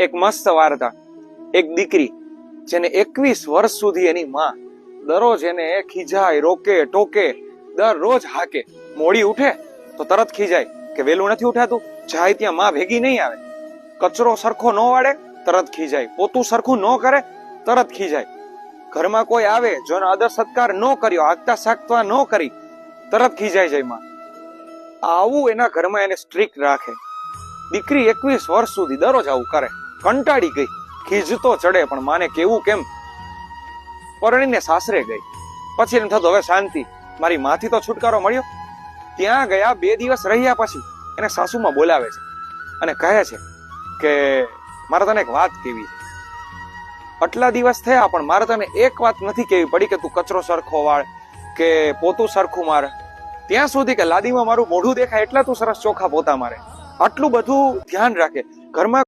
એક મસ્ત વાર્તા એક દીકરી જેને એકવીસ વર્ષ સુધી એની માં દરરોજ એને ખીજાય, રોકે, ટોકે, દરરોજ હાકે. મોડી ઉઠે તો તરત ખીજાય કે વેલું નથી ઉઠાતું, જાય ત્યાં માં ભેગી નહીં આવે. કચરો સરખો ન વાળે, તરત ખીજાય. પોતું સરખું ન કરે, તરત ખીજાય. ઘરમાં કોઈ આવે જો આદર સત્કાર ન કર્યો, આગતા સાગતા ન કરી, તરત ખીજાય જાય માં. આવું એના ઘરમાં એને સ્ટ્રિક્ટ રાખે. દીકરી એકવીસ વર્ષ સુધી દરરોજ આવું કરે. કંટાળી ગઈ. ખીજતો ચડે, પણ માને કેવું કેમ? પરણીને સાસરે ગઈ. પછી એમ થતું, હવે શાંતિ. મારી માથી તો છુટકારો મળ્યો. ત્યાં ગયા બે દિવસ રહ્યા પછી એને સાસુમાં બોલાવે છે અને કહે છે કે, મારે તને એક વાત કેવી છે. આટલા દિવસ થયા, પણ મારે તને એક વાત નથી કેવી પડી કે તું કચરો સરખો વાળ કે પોતું સરખું મારે. ત્યાં સુધી કે લાદીમાં મારું મોઢું દેખાય, એટલા તું સરસ ચોખા પોતા મારે. આટલું બધું ધ્યાન રાખે. ઘરમાં